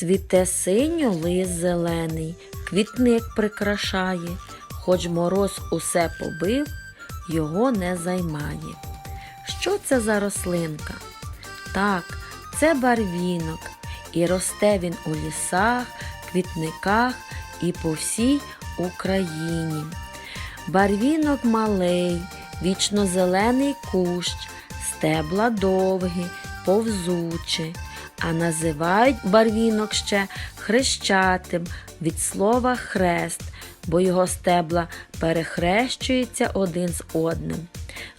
Цвіте синьо лист зелений, квітник прикрашає, хоч мороз усе побив, його не займає. Що це за рослинка? Так, це барвінок, і росте він у лісах, квітниках і по всій Україні. Барвінок малий, вічно зелений кущ, стебла довгі, повзучі, а називають барвінок ще хрещатим від слова хрест, бо його стебла перехрещуються один з одним.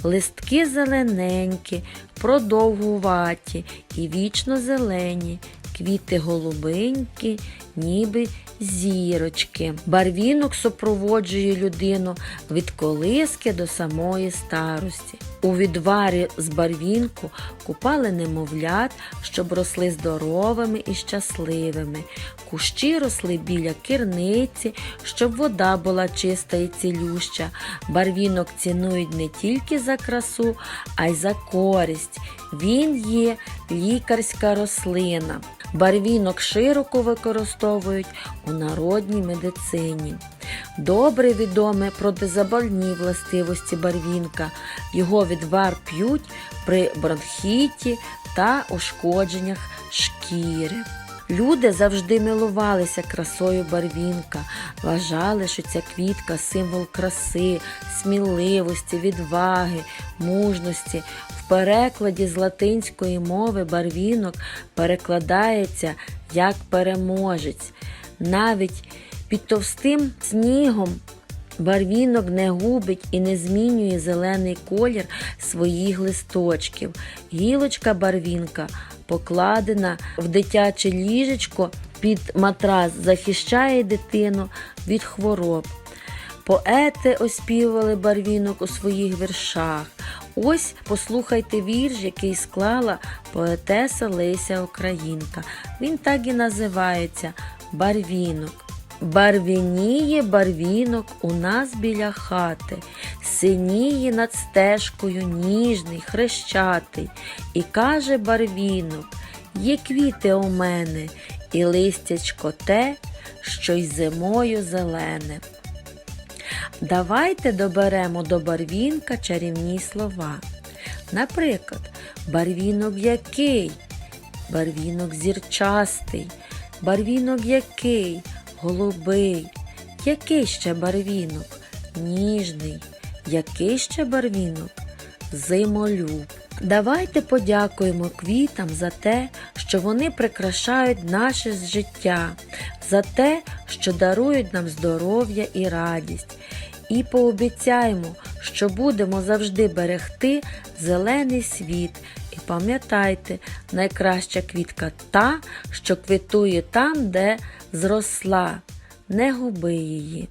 Листки зелененькі, продовгуваті і вічно зелені, квіти голубенькі, ніби зірочки. Барвінок супроводжує людину від колиски до самої старості. У відварі з барвінку купали немовлят, щоб росли здоровими і щасливими. Кущі росли біля кирниці, щоб вода була чиста і цілюща. Барвінок цінують не тільки за красу, а й за користь. Він є лікарська рослина. Барвінок широко використовують у народній медицині. Добре відоме протизабольні властивості барвінка. Його відвар п'ють при бронхіті та ушкодженнях шкіри. Люди завжди милувалися красою барвінка, вважали, що ця квітка символ краси, сміливості, відваги, мужності. В перекладі з латинської мови барвінок перекладається як переможець. Навіть під товстим снігом барвінок не губить і не змінює зелений колір своїх листочків. Гілочка барвінка покладена в дитяче ліжечко під матрас, захищає дитину від хвороб. Поети оспівували барвінок у своїх віршах. Ось послухайте вірш, який склала поетеса Леся Українка. Він так і називається Барвінок. Барвініє барвінок у нас біля хати, синіє над стежкою ніжний, хрещатий, і каже барвінок, є квіти у мене, і листячко те, що й зимою зелене. Давайте доберемо до барвінка чарівні слова. Наприклад, барвінок який, барвінок зірчастий, барвінок який, голубий, який ще барвінок, ніжний, який ще барвінок, зимолюб. Давайте подякуємо квітам за те, що вони прикрашають наше життя, за те, що дарують нам здоров'я і радість. І пообіцяємо, що будемо завжди берегти зелений світ. І пам'ятайте, найкраща квітка та, що квітує там, де зросла. Не губи її.